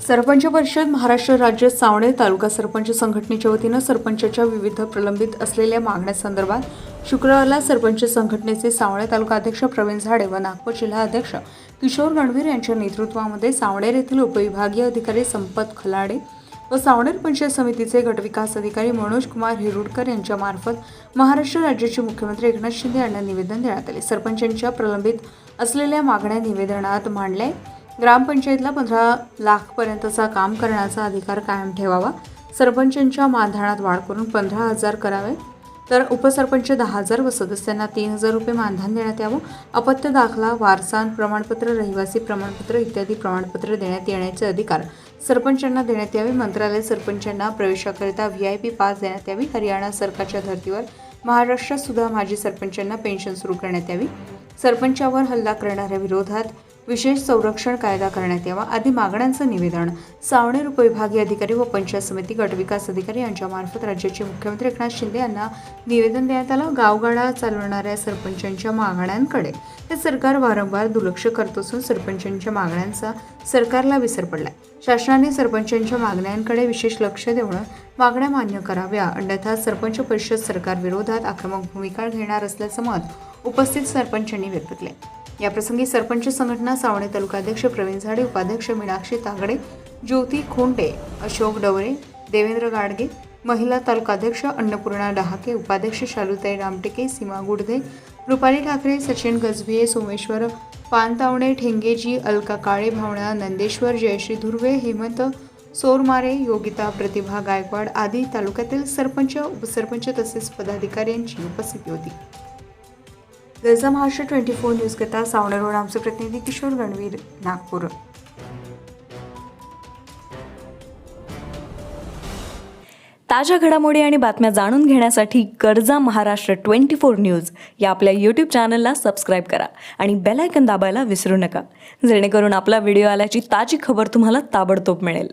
सरपंच परिषद महाराष्ट्र राज्य सावणे तालुका सरपंच संघटनेच्या वतीनं सरपंचाच्या विविध प्रलंबित असलेल्या मागण्यासंदर्भात शुक्रवारला सरपंच संघटनेचे सावणे तालुका अध्यक्ष प्रवीण झाडे व नागपूर जिल्हा अध्यक्ष किशोर गणवीर यांच्या नेतृत्वामध्ये सावणेर येथील उपविभागीय अधिकारी संपत खलाडे व सावणेर पंचायत समितीचे गटविकास अधिकारी मनोज कुमार हिरुडकर यांच्यामार्फत महाराष्ट्र राज्याचे मुख्यमंत्री एकनाथ शिंदे यांना निवेदन देण्यात आले. सरपंचांच्या प्रलंबित असलेल्या मागण्या निवेदनात मांडल्या ग्रामपंचायतला पंधरा लाखपर्यंतचा काम करण्याचा अधिकार कायम ठेवावा. सरपंचांच्या मानधनात वाढ करून पंधरा हजार करावे. तर उपसरपंच दहा हजार व सदस्यांना तीन हजार रुपये मानधन देण्यात यावं. अपत्य दाखला वारसा प्रमाणपत्र रहिवासी प्रमाणपत्र इत्यादी प्रमाणपत्र देण्यात येण्याचे अधिकार सरपंचांना देण्यात यावे. मंत्रालय सरपंचांना प्रवेशाकरिता व्ही आय पी पास देण्यात यावी. हरियाणा सरकारच्या धर्तीवर महाराष्ट्रात सुद्धा माजी सरपंचांना पेन्शन सुरू करण्यात यावी. सरपंचावर हल्ला करणाऱ्या विरोधात विशेष संरक्षण कायदा करण्यात यावा. आदी मागण्यांचं निवेदन सावणेर उपविभागीय अधिकारी व पंचायत समिती गटविकास अधिकारी यांच्यामार्फत राज्याचे मुख्यमंत्री एकनाथ शिंदे यांना निवेदन देण्यात आलं. गावगाडा चालवणाऱ्या सरपंचांच्या मागण्यांकडे. हे सरकार वारंवार दुर्लक्ष करत असून सरपंचांच्या मागण्यांचा सरकारला विसर पडलाय. शासनाने सरपंचांच्या मागण्यांकडे विशेष लक्ष देऊन मागण्या मान्य कराव्या. अन्यथा सरपंच परिषद सरकारविरोधात आक्रमक भूमिका घेणार असल्याचं मत उपस्थित सरपंचांनी व्यक्त केले याप्रसंगी सरपंच संघटना सावणे तालुकाध्यक्ष प्रवीण झाडे उपाध्यक्ष मीनाक्षी तागडे ज्योती खोंटे अशोक डवरे देवेंद्र गाडगे महिला तालुकाध्यक्ष अन्नपूर्णा डहाके उपाध्यक्ष शालुताई रामटेके सीमा गुडदे रुपाली ठाकरे सचिन गजभिये सोमेश्वर पानतावणे ठेंगेजी अलका काळे भावना नंदेश्वर जयश्री धुर्वे हेमंत सोरमारे योगिता प्रतिभा गायकवाड आदी तालुक्यातील सरपंच उपसरपंच तसेच पदाधिकाऱ्यांची उपस्थिती होती. गरजा महाराष्ट्र ट्वेंटी फोर न्यूज करता सावनेरवर आमचे प्रतिनिधी किशोर गणवीर नागपूर. ताज्या घडामोडी आणि बातम्या जाणून घेण्यासाठी गरजा महाराष्ट्र ट्वेंटी फोर न्यूज या आपल्या यूट्यूब चॅनलला सबस्क्राईब करा आणि बेलायकन दाबायला विसरू नका. जेणेकरून आपला व्हिडिओ आल्याची ताजी खबर तुम्हाला ताबडतोब मिळेल.